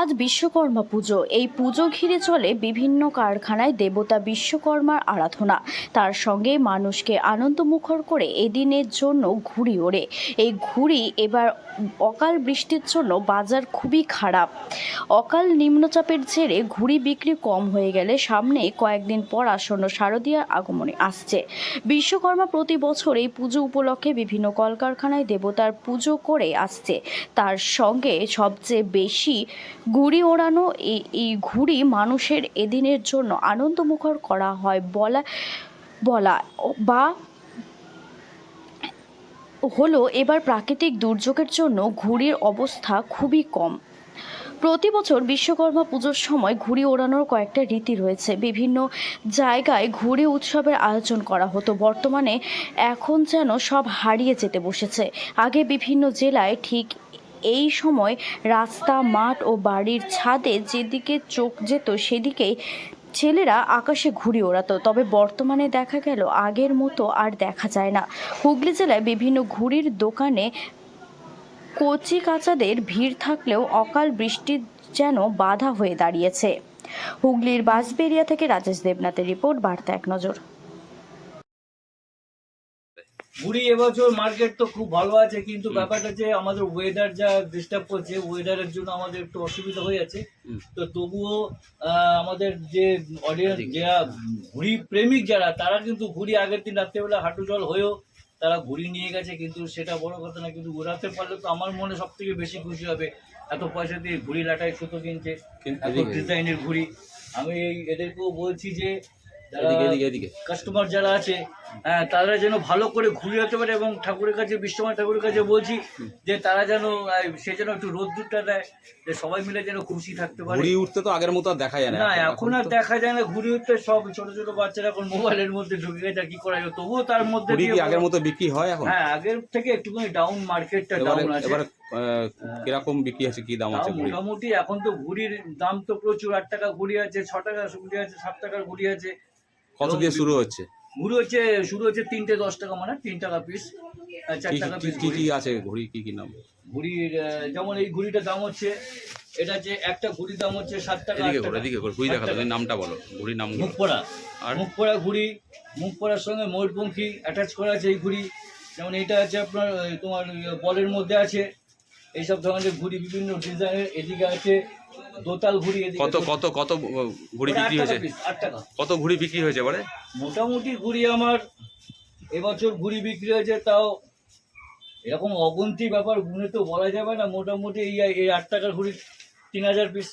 আজ বিশ্বকর্মা পুজো। এই পুজো ঘিরে চলে বিভিন্ন কারখানায় দেবতা বিশ্বকর্মার আরাধনা। তার সঙ্গে মানুষকে আনন্দমুখর করে এদিনের জন্য ঘুড়ি ওড়ে। এই ঘুড়ি এবার অকাল বৃষ্টির জন্য বাজার খুবই খারাপ। অকাল নিম্নচাপের জেরে ঘুড়ি বিক্রি কম হয়ে গেলে সামনে কয়েকদিন পর আসন্ন শারদীয়ার আগমনে আসছে। বিশ্বকর্মা প্রতি বছর এই পুজো উপলক্ষে বিভিন্ন কলকারখানায় দেবতার পুজো করে আসছে। তার সঙ্গে সবচেয়ে বেশি ঘুড়ি ওড়ানো এই ঘুড়ি মানুষের এদিনের জন্য আনন্দমুখর করা হয়। বলা বলা, বা হলো এবার প্রাকৃতিক দুর্যোগের জন্য ঘুড়ির অবস্থা খুবই কম। প্রতি বছর বিশ্বকর্মা পুজোর সময় ঘুড়ি ওড়ানোর কয়েকটা রীতি রয়েছে। বিভিন্ন জায়গায় ঘুড়ি উৎসবের আয়োজন করা হতো। বর্তমানে এখন যেন সব হারিয়ে যেতে বসেছে। আগে বিভিন্ন জেলায় ঠিক এই সময় রাস্তা, মাঠ ও বাড়ির ছাদে যেদিকে চোখ যেত সেদিকেই ছেলেরা আকাশে ঘুড়ি ওড়াতো। তবে বর্তমানে দেখা গেল আগের মতো আর দেখা যায় না। হুগলি জেলায় বিভিন্ন ঘুড়ির দোকানে কচি কাচাদের ভিড় থাকলেও অকাল বৃষ্টির যেন বাধা হয়ে দাঁড়িয়েছে। হুগলির বাঁশবেরিয়া থেকে রাজেশ দেবনাথের রিপোর্ট, বার্তা এক নজর। ঘুড়ি এবছর মার্কেট তো খুব ভালো আছে কিন্তু ব্যাপারটা যে আমাদের ওয়েদার যা ডিস্টার্ব করছে ওয়েদারের জন্য আমাদের একটু অসুবিধা হয়ে যাচ্ছে। তো তবুও আমাদের যে অডিয়েন্স যারা ঘুড়ি প্রেমিক যারা তারা কিন্তু ঘুড়ি আগের দিন রাত্রেবেলা হাঁটু জল হয়েও তারা ঘুড়ি নিয়ে গেছে কিন্তু সেটা বড় কথা না কিন্তু উড়াতে পারলে তো আমার মনে সব থেকে বেশি খুশি হবে এত পয়সা দিয়ে ঘুড়ি লাটায় সুতো কিনছে এত ডিজাইনের ঘুড়ি। আমি এই এদেরকেও বলছি যে কাস্টমার যারা আছে হ্যাঁ তারা যেন ভালো করে ঘুরে যেতে পারে এবং ঠাকুরের কাছে বিশ্বময় ঠাকুরের কাছে বলছি যে তারা যেন সে যেন একটু রোদ্দুরটা দেয় যে সবাই মিলে যেন খুশি থাকতে পারে। ঘুড়ি উঠতে তো আগের মতো আর দেখা যায় না এখন। আর দেখা যায় না ঘুরে উঠতে সব ছোট ছোট বাচ্চারা এখন মোবাইলের মধ্যে ঢুকে গেছে কি করা যায় তবুও তার মধ্যে আগের মতো বিক্রি হয় এখন? হ্যাঁ আগের থেকে একটুখানি ডাউন মার্কেটটা ডাউন আছে। কীরকম বিক্রি আছে কি দাম আছে মোটামুটি এখন তো ঘুড়ির দাম তো প্রচুর আট টাকা ঘুড়ি আছে ছ টাকা ঘুড়ি আছে সাত টাকার ঘুড়ি আছে। কত দিয়ে শুরু হচ্ছে? ঘুড়ি হচ্ছে শুরু হচ্ছে তিনটে দশ টাকা মানে তিন টাকা পিস চার টাকা পিস কি কি আছে ঘুড়ি কি কি নাম? ঘুড়ির যেমন এই ঘুড়িটার দাম হচ্ছে এটা যে একটা ঘুড়ির দাম হচ্ছে সাত টাকা এদিকে করো ঘুড়ি দেখা। তুমি নামটা বলো ঘুড়ির নাম মুখ পড়া আর? মুখ পড়া ঘুড়ি মুখ পড়ার সঙ্গে ময়ূরপঙ্খী অ্যাটাচ করা আছে এই ঘুড়ি। যেমন এইটা আছে আপনার তোমার বলের মধ্যে আছে এইসব ধরনের ঘুড়ি বিভিন্ন ডিজাইনের এদিকে আছে দোতাল ঘুড়ি কত কত কত ঘুড়ি বিক্রি হয়েছে? আট টাকা কত ঘুড়ি বিক্রি হয়েছে এবারে মোটামুটি ঘুড়ি আমার এবছর ঘুড়ি বিক্রি হয়েছে তাও এরকম অগুন্তি ব্যাপার গুনে তো বলা যাবে না মোটামুটি এই এই আট টাকার ঘুড়ি তিন হাজার পিস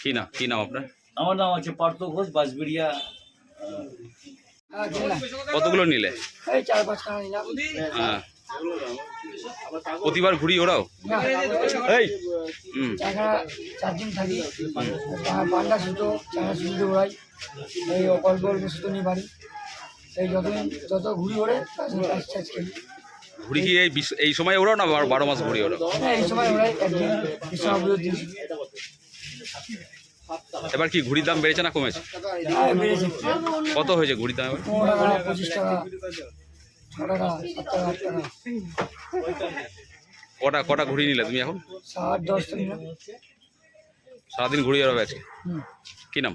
কি নাম কি নাম আপনার? আমার নাম আছে পার্থ ঘোষ বাঁশবেড়িয়া। কতগুলো নিলে? এই চার পাঁচটা নিলাম। হ্যাঁ। প্রতিবার ঘুড়ি ওরাও এই। থাকি। পান্ডা সুতো সুতো ওড়াই এই অল্প অল্প সুতো নিয়ে বাড়ি। এই যতদিন যত ঘুরি ওড়ে কি এই এই সময় ওরাও না বারো- মাস ওরাও হ্যাঁ এই সময় ওড়াই একদিন এবার কি ঘুড়ির দাম বেড়েছে না কমেছে? হ্যাঁ, কত হয়েছে ঘুড়ির দাম এবার? পঁচিশ টাকা। কটা কটা ঘুড়ি নিলে তুমি এখন? সাত দশ সারাদিন ঘুড়ি ওরাবে আজকে কি নাম?